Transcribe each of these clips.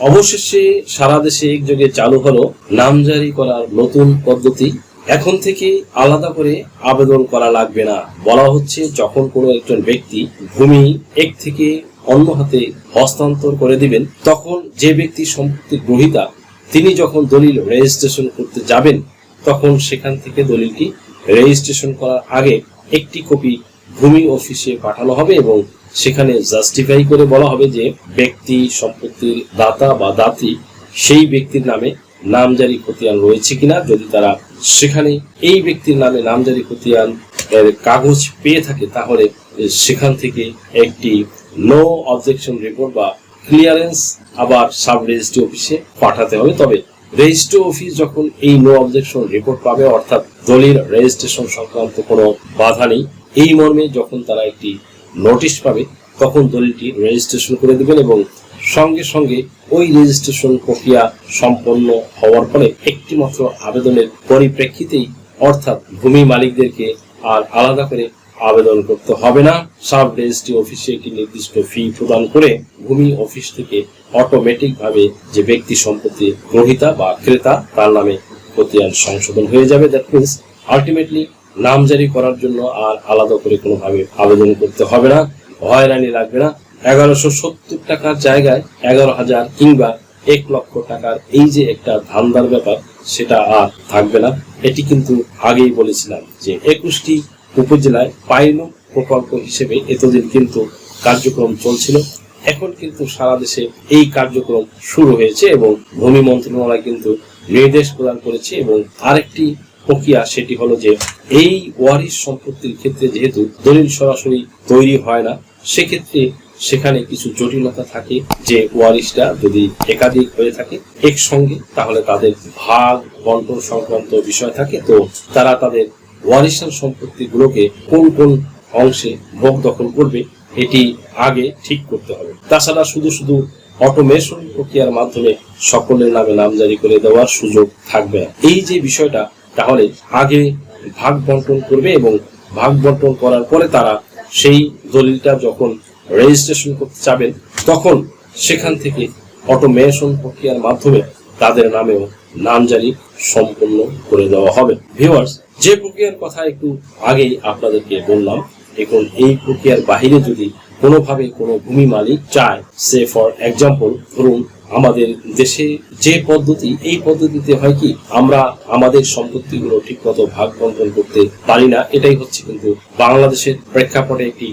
অবশেষে সারা দেশে একযোগে চালু হলো নামজারি করার নতুন পদ্ধতি। এখন থেকে আলাদা করে আবেদন করা লাগবে না। বলা হচ্ছে যখন কোনো একজন ব্যক্তি ভূমি এক থেকে অন্য হাতে হস্তান্তর করে দিবেন, তখন যে ব্যক্তি সম্পত্তির গ্রহিতা, তিনি যখন দলিল রেজিস্ট্রেশন করতে যাবেন, তখন সেখান থেকে দলিলটি রেজিস্ট্রেশন করার আগে একটি কপি ভূমি অফিসে পাঠানো হবে এবং সেখানে জাস্টিফাই করে বলা হবে যে ব্যক্তি, সম্পত্তির দাতা বা দাত্রী সেই ব্যক্তির নামে নামজারি খতিয়ান রয়েছে কিনা, যদি তারা সেখানে এই ব্যক্তির নামে নামজারি খতিয়ান এর কাগজ পেয়ে থাকে, তাহলে সেখান থেকে একটি নো অবজেকশন রিপোর্ট বা ক্লিয়ারেন্স আবার সাব রেজিস্ট্রি অফিসে পাঠাতে হবে। তবে রেজিস্ট্রি অফিস যখন এই নো অবজেকশন রিপোর্ট পাবে, অর্থাৎ দলিল রেজিস্ট্রেশন সংক্রান্ত কোনো বাধা নেই। এই মর্মে যখন তারা একটি নোটিশ পাবে তখন দলিলটি রেজিস্ট্রেশন করে দেবেন এবং সঙ্গে সঙ্গে ওই রেজিস্ট্রেশন প্রক্রিয়া সম্পন্ন হওয়ার ফলে একটিমাত্র আবেদনের পরিপ্রেক্ষিতেই অর্থাৎ ভূমি মালিকদেরকে আর আলাদা করে আবেদন করতে হবে না। সাব রেজিস্ট্রি অফিসে একটি নির্দিষ্ট ফি প্রদান করে ভূমি অফিস থেকে অটোমেটিক ভাবে যে ব্যক্তি সম্পত্তি গ্রহিতা বা ক্রেতা, তার নামে খতিয়ান সংশোধন হয়ে যাবে। দ্যাট মিনস আলটিমেটলি নামজারি করার জন্য আর আলাদা করে কোনোভাবে আবেদন করতে হবে না, হয়রানি লাগবে না। এগারোশো সত্তর টাকার জায়গায় এগারো হাজার কিংবা এক লক্ষ টাকার এই যে একটা ধান্দার ব্যাপার, সেটা আর থাকবে না। এটি কিন্তু আগেই বলেছিলাম যে একুশটি উপজেলায় পাইলট প্রকল্প হিসেবে এতদিন কিন্তু কার্যক্রম চলছিল। এখন কিন্তু সারা দেশে এই কার্যক্রম শুরু হয়েছে এবং ভূমি মন্ত্রণালয় কিন্তু নির্দেশ প্রদান করেছে এবং আরেকটি প্রক্রিয়া সেটি হলো যে এই ওয়ারিশ সম্পত্তির ক্ষেত্রে যেহেতু দলিল সরাসরি তৈরি হয় না, সেক্ষেত্রে সেখানে কিছু জটিলতা থাকে যে ওয়ারিশটা যদি একাধিক হয়ে থাকে একসঙ্গে, তাহলে তাদের ভাগ বন্টন সংক্রান্ত বিষয় থাকে। তো তারা তাদের ওয়ারিশান সম্পত্তিগুলোকে কোন কোন অংশে ভোগ দখল করবে, এটি আগে ঠিক করতে হবে। তাছাড়া শুধু শুধু অটোমেশন প্রক্রিয়ার মাধ্যমে সকলের নামে নামজারি করে দেওয়ার সুযোগ থাকবে না। এই যে বিষয়টা তাহলে আগে ভাগ বন্টন করবে এবং ভাগ বন্টন করার পরে তারা সেই দলিলটা যখন রেজিস্ট্রেশন করতে চাবেন, তখন সেখান থেকে অটোমেশন প্রক্রিয়ার মাধ্যমে তাদের নামেও নামজারি সম্পন্ন করে দেওয়া হবে। ভিউয়ার্স যে প্রক্রিয়ার কথা একটু আগেই আপনাদেরকে বললাম এখন এই প্রক্রিয়ার বাহিরে যদি কোনোভাবে কোনো ভূমি মালিক চায়। সে ফর এক্সাম্পল ধরুন, আমাদের দেশে যে পদ্ধতি, এই পদ্ধতিতে হয় কি, আমরা আমাদের সম্পত্তিগুলো ঠিকমতো ভাগ বন্টন করতে পারি না। এটাই হচ্ছে কিন্তু বাংলাদেশের প্রেক্ষাপটে একটি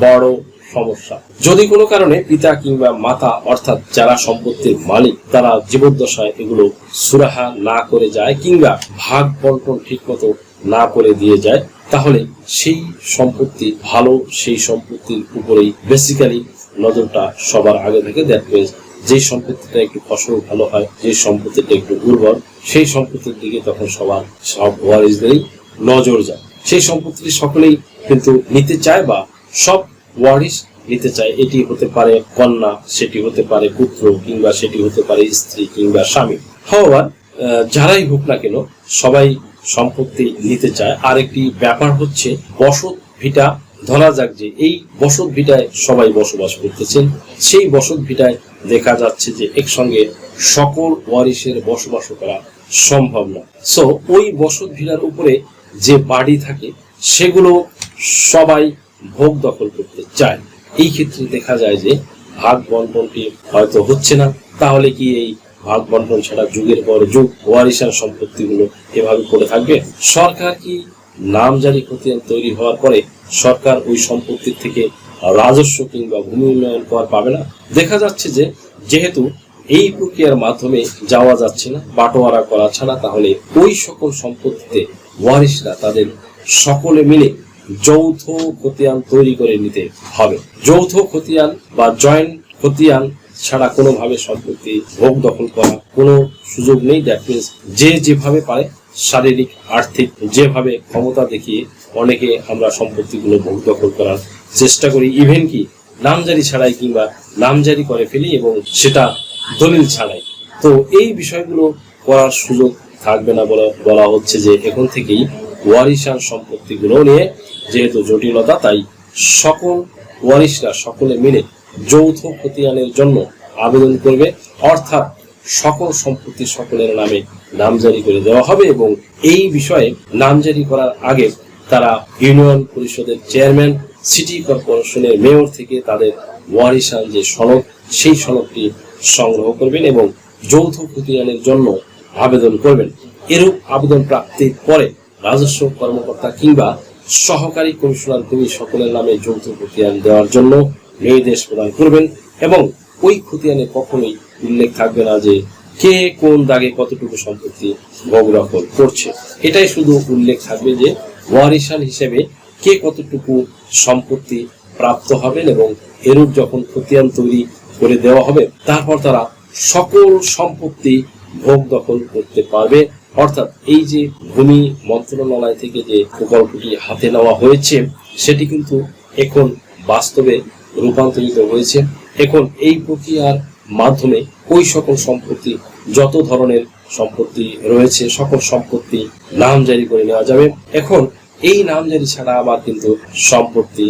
বড় সমস্যা। যদি কোনো কারণে পিতা কিংবা মাতা, অর্থাৎ যারা সম্পত্তির মালিক, তারা জীবদ্দশায় এগুলো সুরাহা না করে যায় কিংবা ভাগ বন্টন ঠিকমতো না করে দিয়ে যায় তাহলে সেই সম্পত্তি ভালো, সেই সম্পত্তির উপরেই বেসিক্যালি নজরটা সবার আগে থাকে দ্যাট মিনস যে সম্পত্তিটা একটু ফসল ভালো হয়, যে সম্পত্তিটা একটু উর্বর, সেই সম্পত্তির দিকে তখন সবার সব ওয়ারিসদেরই নজর যায়। সেই সম্পত্তিটি সকলেই কিন্তু নিতে চায় বা সব ওয়ারিস নিতে চায়। এটি হতে পারে কন্যা, সেটি হতে পারে পুত্র, কিংবা সেটি হতে পারে স্ত্রী, কিংবা স্বামী। হাওয়ার যারাই হোক না কেন, সবাই সম্পত্তি নিতে চায়। আর একটি ব্যাপার হচ্ছে, বসত ভিটা ধরা যাক যে এই বসত ভিটায় সবাই বসবাস করতেছেন। সেই বসত ভিটায় দেখা যাচ্ছে যে একসঙ্গে সকল ওয়ারিসের বসবাস করা সম্ভব না। সো ওই বসত ভিটার উপরে যে বাড়ি থাকে, সেগুলো সবাই ভোগ দখল করতে চায়। এই ক্ষেত্রে দেখা যায় যে ভাগ বন্টনটি হয়তো হচ্ছে না। তাহলে কি এই ভাগ বন্টন ছাড়া যুগের পর যুগ ওয়ারিশান সম্পত্তিগুলো এভাবে পড়ে থাকবে। সরকার কি নাম নামজারি খতিয়ান তৈরি হওয়ার পরে সরকার ওই সম্পত্তির থেকে রাজস্ব কিংবা ভূমি উন্নয়ন কর পাবে না? দেখা যাচ্ছে যে যেহেতু এই প্রক্রিয়ার মাধ্যমে যাওয়া যাচ্ছে না, বাটোয়ারা করা ছাড়া, তাহলে ওই সকল সম্পত্তিতে ওয়ারিশরা তাদের সকলে মিলে যৌথ খতিয়ান তৈরি করে নিতে হবে। যৌথ খতিয়ান বা জয়েন্ট খতিয়ান ছাড়া কোনোভাবে সম্পত্তি ভোগ দখল করা কোনো সুযোগ নেই। দ্যাট মিনস যে যেভাবে পারে শারীরিক, আর্থিক, যেভাবে ক্ষমতা দেখিয়ে অনেকে আমরা সম্পত্তিগুলো ভোগ দখল করার চেষ্টা করি। ইভেন কি নামজারি ছাড়াই কিংবা নামজারি করে ফেলি এবং সেটা দলিল ছাড়াই। তো এই বিষয়গুলো করার সুযোগ থাকবে না বলা বলা হচ্ছে যে এখন থেকেই ওয়ারিশান সম্পত্তিগুলো নিয়ে যেহেতু জটিলতা, তাই সকল ওয়ারিশরা সকলে মিলে যৌথ খতিয়ানের জন্য আবেদন করবে। অর্থাৎ সকল সম্পত্তি সকলের নামে নামজারি করে দেওয়া হবে এবং এই বিষয়ে নামজারি করার আগে তারা ইউনিয়ন পরিষদের চেয়ারম্যান, সিটি কর্পোরেশনের মেয়র থেকে তাদের ওয়ারিশান যে সনদ, সেই সনদটি সংগ্রহ করবেন এবং যৌথ খতিয়ানের জন্য আবেদন করবেন। এরূপ আবেদন প্রাপ্তির পরে রাজস্ব কর্মকর্তা কিংবা সহকারী কমিশনার ভূমি সকলের নামে যৌথ খতিয়ান দেওয়ার জন্য নির্দেশ প্রদান করবেন এবং ওই খতিয়ানে কখনোই উল্লেখ থাকবে না যে কে কোন দাগে কতটুকু সম্পত্তি ভোগ দখল করছে। এটাই শুধু উল্লেখ থাকবে যে ওয়ারিশান হিসেবে কে কতটুকু সম্পত্তি প্রাপ্ত হবেন এবং এরূপ যখন খতিয়ান তৈরি করে দেওয়া হবে, তারপর তারা সকল সম্পত্তি ভোগ দখল করতে পারবে। অর্থাৎ এই যে ভূমি মন্ত্রণালয় থেকে যে প্রকল্পটি হাতে নেওয়া হয়েছে, সেটি কিন্তু এখন বাস্তবে রূপান্তরিত হয়েছে। এখন এই প্রক্রিয়ার মাধ্যমে ওই সকল সম্পত্তি, যত ধরনের সম্পত্তি রয়েছে, সকল সম্পত্তি নাম জারি করে নেওয়া যাবে। এখন এই নাম জারি ছাড়া আবার কিন্তু সম্পত্তি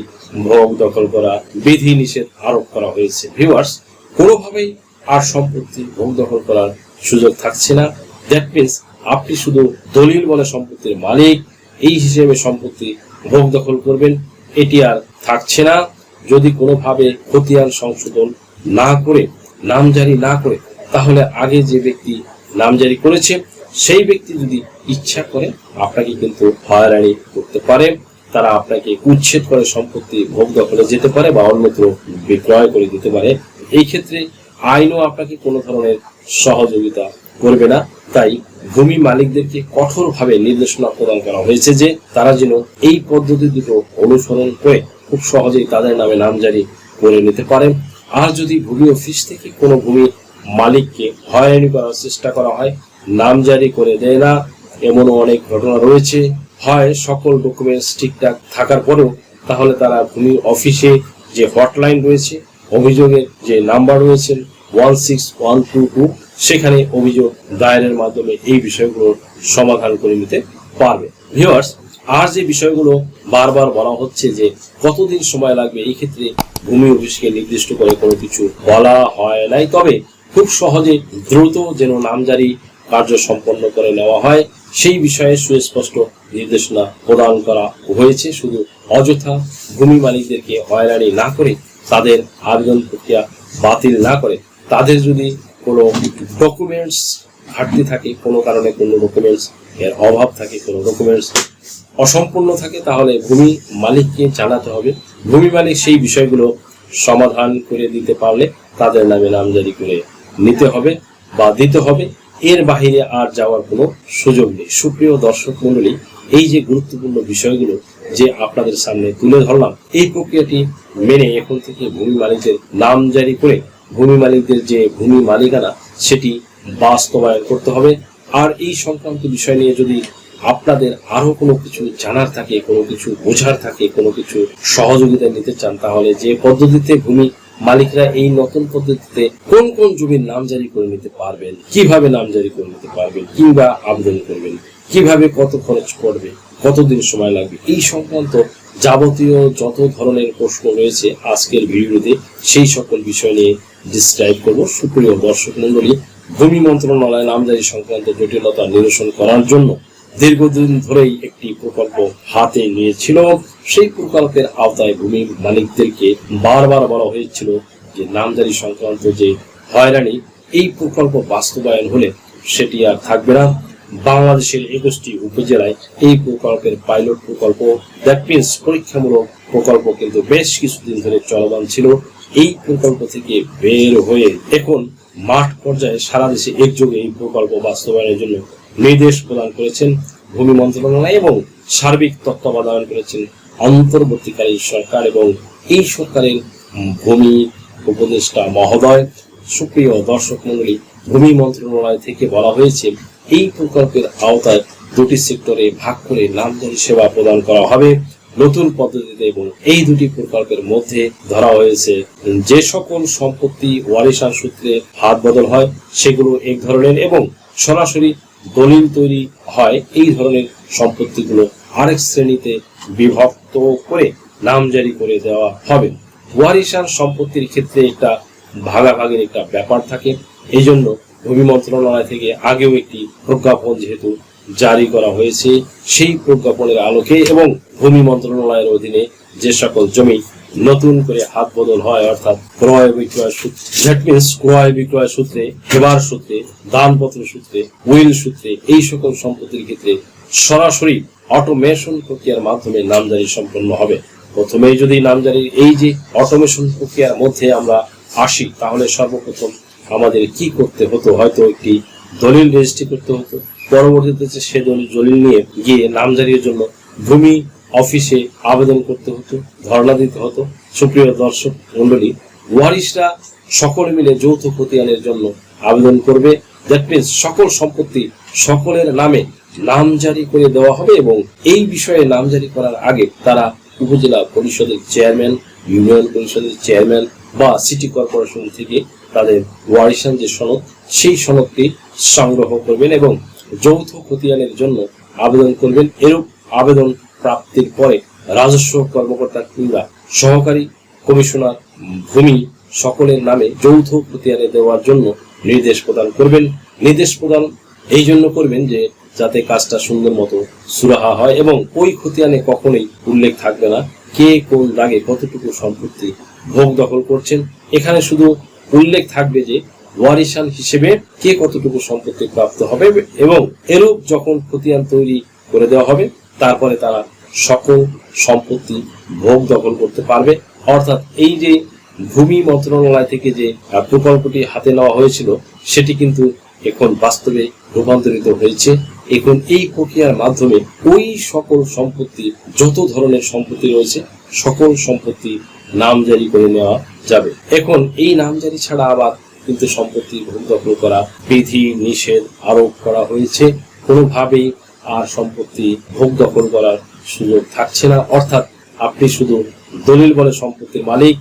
ভোগ দখল করা বিধি নিষেধ আরোপ করা হয়েছে। ভিউয়ার্স কোনোভাবেই আর সম্পত্তি ভোগ দখল করার সুযোগ থাকছে না। দ্যাট মিনস আপনি শুধু দলিল বলে সম্পত্তির মালিক, এই হিসেবে সম্পত্তি ভোগ দখল করবেন, এটি আর থাকছে না। যদি কোনোভাবে খতিয়ান সংশোধন না করে, নামজারি না করে, তাহলে আগে যে ব্যক্তি নামজারি করেছে, সেই ব্যক্তি যদি ইচ্ছা করে, আপনাকে কিন্তু হয়রানি করতে পারে। তারা আপনাকে উচ্ছেদ করে সম্পত্তি ভোগ দখলে যেতে পারে বা অন্যত্র বিক্রয় করে দিতে পারে। এই ক্ষেত্রে আইনও আপনাকে কোনো ধরনের সহযোগিতা করবে না। তাই ভূমি মালিকদেরকে কঠোরভাবে নির্দেশনা প্রদান করা হয়েছে যে, তারা যেন এই পদ্ধতি দুটো অনুসরণ করে খুব সহজেই তাদের নামে নামজারি করে নিতে পারেন। আর যদি ভূমি অফিস থেকে কোনো ভূমি মালিককে হয়রানি করার চেষ্টা করা হয়, নামজারি করে দেয় না, এমনও অনেক ঘটনা রয়েছে। হয় সকল ডকুমেন্টস ঠিকঠাক থাকার পরেও তাহলে তারা ভূমি অফিসে যে হটলাইন রয়েছে অভিযোগের যে নাম্বার রয়েছে one six one two two, সেখানে অভিযোগ দায়েরের মাধ্যমে এই বিষয়গুলোর সমাধান করে নিতে পারবে। ভিউয়ার্স আর যে বিষয়গুলো বারবার বলা হচ্ছে যে কতদিন সময় লাগবে, এই ক্ষেত্রে ভূমি অফিসকে নির্দিষ্ট করে কোনো কিছু বলা হয় নাই। তবে খুব সহজে দ্রুত যেন নামজারি কার্য সম্পন্ন করে নেওয়া হয়, সেই বিষয়ে সুস্পষ্ট নির্দেশনা প্রদান করা হয়েছে। শুধু অযথা ভূমি মালিকদেরকে হয়রানি না করে, তাদের আবেদন প্রক্রিয়া বাতিল না করে, তাদের যদি কোনো ডকুমেন্টস ঘাটতি থাকে, কোনো কারণে কোনো ডকুমেন্টস এর অভাব থাকে, কোনো ডকুমেন্টস অসম্পূর্ণ থাকে, তাহলে ভূমি মালিককে জানাতে হবে। ভূমি মালিক সেই বিষয়গুলো সমাধান করে দিতে পারলে তাদের নামে নামজারি করে নিতে হবে বা দিতে হবে। এর বাহিরে আর যাওয়ার কোনো সুযোগ নেই। সুপ্রিয় দর্শক মন্ডলী এই যে গুরুত্বপূর্ণ বিষয়গুলো যে আপনাদের সামনে তুলে ধরলাম, এই প্রক্রিয়াটি মেনে এখন থেকে ভূমি মালিকদের নাম জারি করে ভূমি মালিকদের যে ভূমি মালিকানা, সেটি বাস্তবায়ন করতে হবে। আর এই সংক্রান্ত বিষয় নিয়ে যদি আপনাদের আরও কোনো কিছু জানার থাকে, কোনো কিছু বোঝার থাকে, কোনো কিছু সহযোগিতা নিতে চান, তাহলে যে পদ্ধতিতে ভূমি মালিকরা এই নতুন পদ্ধতিতে কোন কোন জমির নাম জারি করে নিতে পারবেন, কীভাবে নাম জারি করে নিতে পারবেন, কিংবা আবেদন করবেন, কীভাবে কত খরচ পড়বে, কতদিন সময় লাগবে, এই সংক্রান্ত যাবতীয় যত ধরনের প্রশ্ন রয়েছে আজকের ভিডিওতে, সেই সকল বিষয় নিয়ে ডিসক্রাইব করব। সুপ্রিয় দর্শক মন্ডলী ভূমি মন্ত্রণালয় নামজারি সংক্রান্ত জটিলতা নিরসন করার জন্য দীর্ঘদিন ধরেই একটি প্রকল্প হাতে নিয়েছিল। সেই প্রকল্পের আওতায় ভূমি মালিকদেরকে বারবার বলা হয়েছিল যে নামজারি সংক্রান্ত যে হয়রানি, এই প্রকল্প বাস্তবায়ন হলে সেটি আর থাকবে না। বাংলাদেশের একুশটি উপজেলায় এই প্রকল্পের পাইলট প্রকল্প, দ্যাট মিনস পরীক্ষামূলক প্রকল্প কিন্তু বেশ কিছুদিন ধরে চলমান ছিল। এই প্রকল্প থেকে বের হয়ে এখন মাঠ পর্যায়ে সারা দেশে একযোগে এই প্রকল্প বাস্তবায়নের জন্য নির্দেশ প্রদান করেছেন ভূমি মন্ত্রণালয় এবং সার্বিক তত্ত্বাবধান করেছেন অন্তর্বর্তীকালীন সরকার এবং এই সরকারের ভূমি উপদেষ্টা মহোদয়। সুপ্রিয় দর্শক মন্ডলী ভূমি মন্ত্রণালয় থেকে বলা হয়েছে, এই প্রকল্পের আওতায় দুটি সেক্টরে ভাগ করে নামজারি সেবা প্রদান করা হবে নতুন পদ্ধতিতে এবং এই দুটি প্রকল্পের মধ্যে ধরা হয়েছে যে সকল সম্পত্তি ওয়ারিশান সূত্রে হাত বদল হয়, সেগুলো এক ধরনের এবং সরাসরি দলিল তৈরি হয় এই ধরনের সম্পত্তিগুলো আরেক শ্রেণীতে বিভক্ত করে নামজারি করে দেওয়া হবে। ওয়ারিশান সম্পত্তির ক্ষেত্রে একটা ভাগাভাগের একটা ব্যাপার থাকে। এই জন্য ভূমি মন্ত্রণালয় থেকে আগেও একটি প্রজ্ঞাপন যেহেতু জারি করা হয়েছে, সেই প্রজ্ঞাপনের আলোকে এবং ভূমি মন্ত্রণালয়ের অধীনে যে সকল জমি নতুন করে হাত বদল হয়, অর্থাৎ ক্রয় বিক্রয় সূত্রে মিনস ক্রয় বিক্রয় সূত্রে হেবার সূত্রে, দানপত্র সূত্রে উইল সূত্রে, এই সকল সম্পত্তির ক্ষেত্রে সরাসরি অটোমেশন প্রক্রিয়ার মাধ্যমে নামজারি সম্পন্ন হবে। প্রথমেই যদি নামজারির এই যে অটোমেশন প্রক্রিয়ার মধ্যে আমরা আসি, তাহলে সর্বপ্রথম আমাদের কি করতে হতো? হয়তো একটি দলিল রেজিস্ট্রি করতে হতো। পরবর্তীতে সে দলিল দলিল নিয়ে গিয়ে নামজারির জন্য ভূমি অফিসে আবেদন করতে হতো, ধর্ণা দিতে হতো। সুপ্রিয় দর্শক মন্ডলী ওয়ারিশরা সকলে মিলে যৌথ খতিয়ানের জন্য আবেদন করবে। দ্যাট মিনস সকল সম্পত্তি সকলের নামে নাম জারি করে দেওয়া হবে এবং এই বিষয়ে নাম জারি করার আগে তারা উপজেলা পরিষদের চেয়ারম্যান, ইউনিয়ন পরিষদের চেয়ারম্যান বা সিটি কর্পোরেশন থেকে তাদের ওয়ারিশান যে সনদ, সেই সনদটি সংগ্রহ করবেন এবং যৌথ খতিয়ানের জন্য আবেদন করবেন। এরূপ আবেদন প্রাপ্তির পরে রাজস্ব কর্মকর্তা কিংবা সহকারী কমিশনার ভূমি সকলের নামে যৌথ খতিয়ানে দেওয়ার জন্য নির্দেশ প্রদান করবেন। নির্দেশ প্রদান এই জন্য করবেন যে, যাতে কাজটা সুন্দর মতো সুরাহা হয় এবং ওই খতিয়ানে কখনোই উল্লেখ থাকবে না কে কোন দাগে কতটুকু সম্পত্তি ভোগ দখল করছেন। এখানে শুধু উল্লেখ থাকবে যে, ওয়ারিশান হিসেবে কে কতটুকু সম্পত্তি প্রাপ্ত হবে এবং এরূপ যখন খতিয়ান তৈরি করে দেওয়া হবে, তারপরে তারা সকল সম্পত্তি ভোগ দখল করতে পারবে। অর্থাৎ এই যে ভূমি মন্ত্রণালয় থেকে যে প্রকল্পটি হাতে নেওয়া হয়েছিল, সেটি কিন্তু এখন বাস্তবে রূপান্তরিত হয়েছে। এখন এই প্রক্রিয়ার মাধ্যমে ওই সকল সম্পত্তি, যত ধরনের সম্পত্তি রয়েছে, সকল সম্পত্তি নামজারি করে নেওয়া যাবে। এখন এই নামজারি ছাড়া আবার কিন্তু সম্পত্তি ভোগ দখল করা, বিধি নিষেধ আরোপ করা হয়েছে। কোনোভাবেই আর সম্পত্তি ভোগ দখল করার সুযোগ থাকছে না। অর্থাৎ আপনি শুধু দলিল বলে সম্পত্তির মালিক,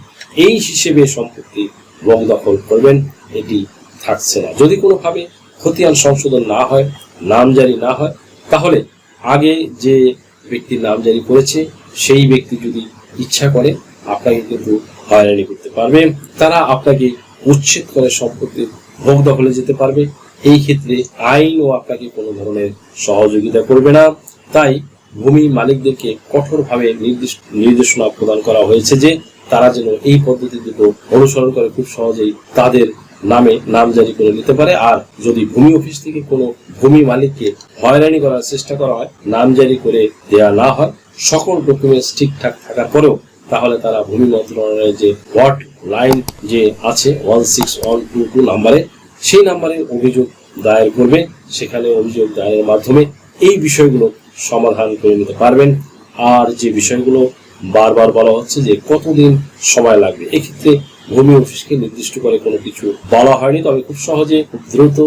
এই হিসেবে সম্পত্তি ভোগ দখল করবেন, এটি থাকছে না। যদি কোনোভাবে খতিয়ান সংশোধন না হয় নামজারি না হয়, তাহলে আগে যে ব্যক্তির নামজারি করেছে, সেই ব্যক্তি যদি ইচ্ছা করে, আপনাকে কিন্তু হয়রানি করতে পারবে। তারা আপনাকে উচ্ছেদ করে সম্পত্তির ভোগ দখলে যেতে পারবে। এই ক্ষেত্রে আইনও আপনাকে কোনো ধরনের সহযোগিতা করবে না। তাই ভূমি মালিকদেরকে কঠোরভাবে নির্দিষ্ট নির্দেশনা প্রদান করা হয়েছে যে তারা যেন এই পদ্ধতি দুটো অনুসরণ করে খুব সহজেই তাদের নামে নাম জারি করে নিতে পারে। আর যদি ভূমি অফিস থেকে কোনো ভূমি মালিককে হয়রানি করার চেষ্টা করা হয়, নাম জারি করে দেয়া না হয়, সকল ডকুমেন্টস ঠিকঠাক থাকার পরেও তাহলে তারা ভূমি মন্ত্রণালয়ের যে ওয়ার্ড লাইন যে আছে one six one two two নাম্বারে, সেই নাম্বারে অভিযোগ দায়ের করবে। সেখানে অভিযোগ দায়েরের মাধ্যমে এই বিষয়গুলো সমাধান করে নিতে পারবেন। আর যে বিষয়গুলো বারবার বলা হচ্ছে যে কতদিন সময় লাগবে, এক্ষেত্রে ভূমি অফিসকে নির্দিষ্ট করে কোনো কিছু বলা হয়নি। তবে খুব সহজে দ্রুত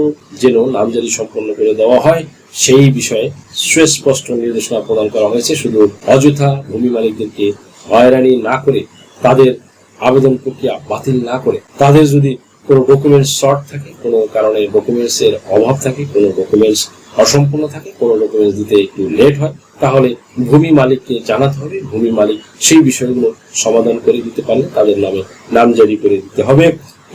যেন নামজারি সম্পন্ন করে দেওয়া হয়, সেই বিষয়ে সুস্পষ্ট নির্দেশনা প্রদান করা হয়েছে। শুধু অযথা ভূমি মালিকদেরকে হয়রানি না করে তাদের আবেদন প্রক্রিয়া বাতিল না করে তাদের যদি কোনো ডকুমেন্টস শর্ট থাকে, কোনো কারণে ডকুমেন্টস এর অভাব থাকে, কোনো ডকুমেন্টস অসম্পূর্ণ থাকে, কোনো ডকুমেন্টস দিতে একটু লেট হয়, তাহলে ভূমি মালিককে জানাতে হবে, ভূমি মালিক সেই বিষয়গুলো সমাধান করে দিতে পারলে তাদের নামে নামজারি করে দিতে হবে।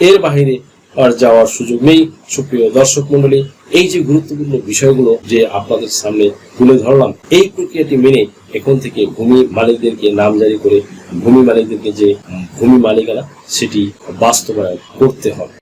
এর বাইরে আর যাওয়ার সুযোগ নেই। সুপ্রিয় দর্শক মন্ডলী এই যে গুরুত্বপূর্ণ বিষয়গুলো যে আপনাদের সামনে তুলে ধরলাম, এই প্রক্রিয়াটি মেনে এখন থেকে ভূমি মালিকদেরকে নাম জারি করে, ভূমি মালিকদেরকে যে ভূমি মালিকানা, সেটি বাস্তবায়ন করতে হবে।